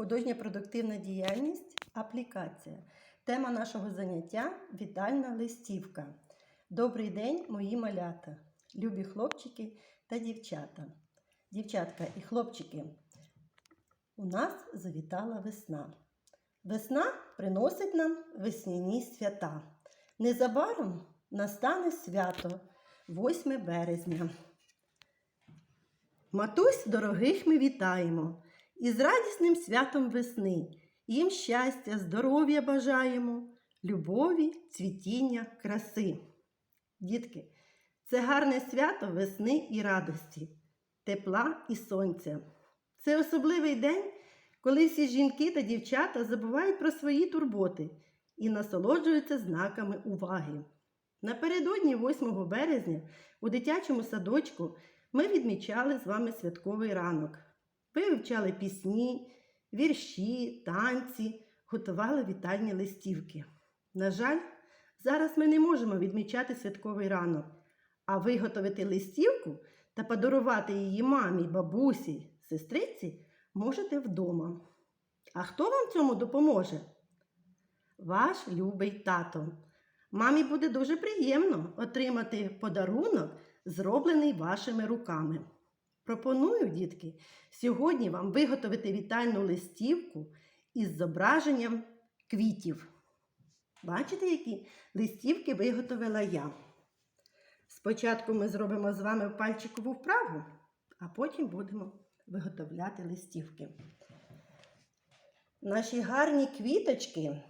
Художня продуктивна діяльність аплікація. Тема нашого заняття вітальна листівка. Добрий день, мої малята, любі хлопчики та дівчата. Дівчатка і хлопчики, у нас завітала весна. Весна приносить нам весняні свята. Незабаром настане свято 8 березня. Матусь дорогих ми вітаємо із радісним святом весни. Їм щастя, здоров'я бажаємо, любові, цвітіння, краси. Дітки, це гарне свято весни і радості, тепла і сонця. Це особливий день, коли всі жінки та дівчата забувають про свої турботи і насолоджуються знаками уваги. Напередодні 8 березня у дитячому садочку ми відмічали з вами святковий ранок. Ви вивчали пісні, вірші, танці, готували вітальні листівки. На жаль, зараз ми не можемо відмічати святковий ранок, а виготовити листівку та подарувати її мамі, бабусі, сестриці можете вдома. А хто вам цьому допоможе? Ваш любий тато. Мамі буде дуже приємно отримати подарунок, зроблений вашими руками. Пропоную, дітки, сьогодні вам виготовити вітальну листівку із зображенням квітів. Бачите, які листівки виготовила я. Спочатку ми зробимо з вами пальчикову вправу, а потім будемо виготовляти листівки. Наші гарні квіточки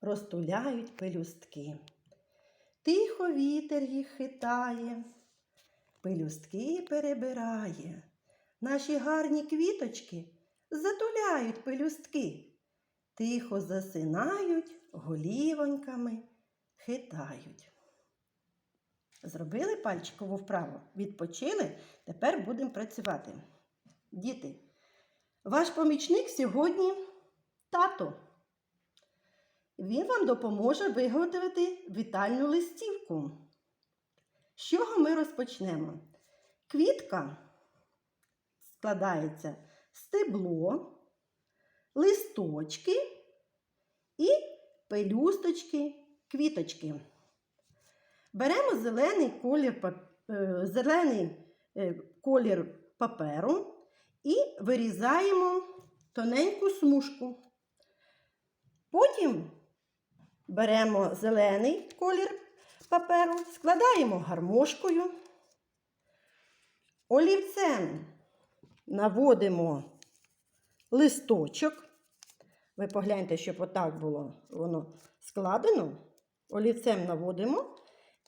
розтуляють пелюстки. Тихо вітер їх хитає, пелюстки перебирає. Наші гарні квіточки затуляють пелюстки, тихо засинають, голівоньками хитають. Зробили пальчикову вправу, відпочили, тепер будемо працювати. Діти, ваш помічник сьогодні тато. Він вам допоможе виготовити вітальну листівку. З чого ми розпочнемо? Квітка складається стебло, листочки і пелюсточки, квіточки. Беремо зелений колір, е, зелений е, колір паперу і вирізаємо тоненьку смужку. Потім беремо зелений колір паперу, складаємо гармошкою, олівцем наводимо листочок. Ви погляньте, щоб отак було воно складено. Олівцем наводимо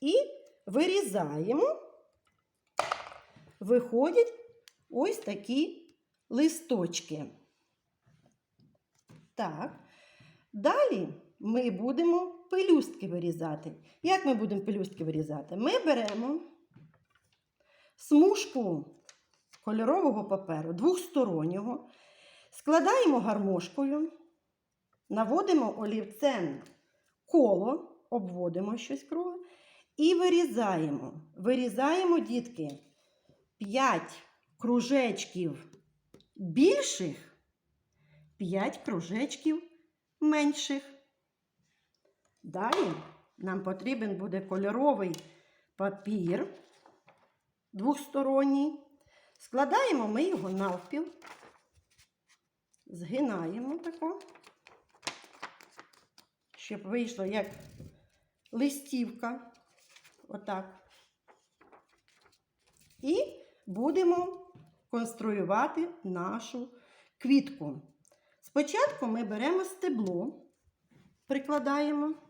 і вирізаємо. Виходять ось такі листочки. Так. Далі ми будемо пелюстки вирізати. Як ми будемо пелюстки вирізати? Ми беремо смужку кольорового паперу двохстороннього, складаємо гармошкою, наводимо олівцем коло, обводимо щось кругле і вирізаємо. Вирізаємо, дітки, 5 кружечків більших, 5 кружечків менших. Далі нам потрібен буде кольоровий папір двосторонній. Складаємо ми його навпіл, згинаємо тако, щоб вийшло як листівка. Отак. І будемо конструювати нашу квітку. Спочатку ми беремо стебло, прикладаємо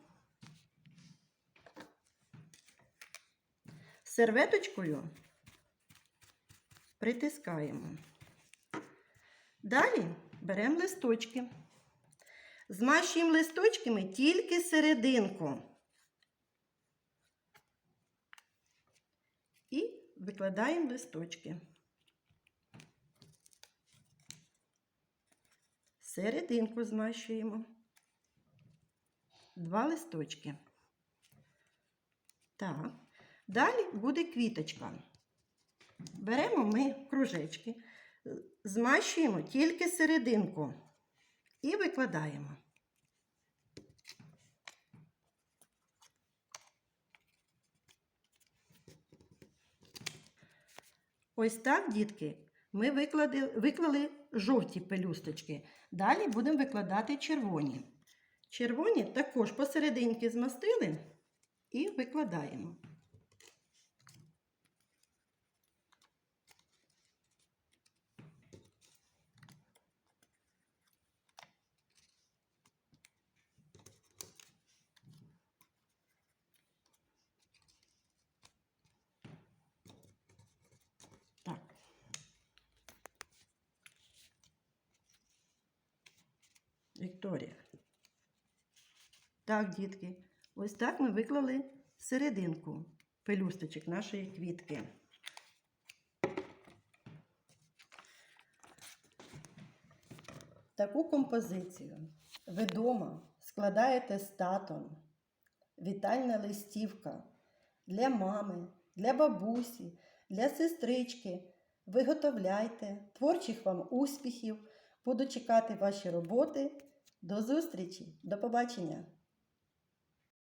серветочкою притискаємо. Далі беремо листочки. Змащуємо листочками тільки серединку. І викладаємо листочки. Серединку змащуємо. Два листочки. Так. Далі буде квіточка. Беремо ми кружечки, Змащуємо тільки серединку і викладаємо. Ось так, дітки, ми виклади, виклали жовті пелюсточки. Далі будемо викладати червоні. Червоні також посерединки змастили і викладаємо. Так. Вікторія. Так, дітки, ось так ми виклали серединку пелюсточок нашої квітки. Таку композицію ви дома складаєте з. Вітальна листівка для мами, для бабусі, для сестрички. Виготовляйте творчих вам успіхів. Буду чекати ваші роботи. До зустрічі, до побачення!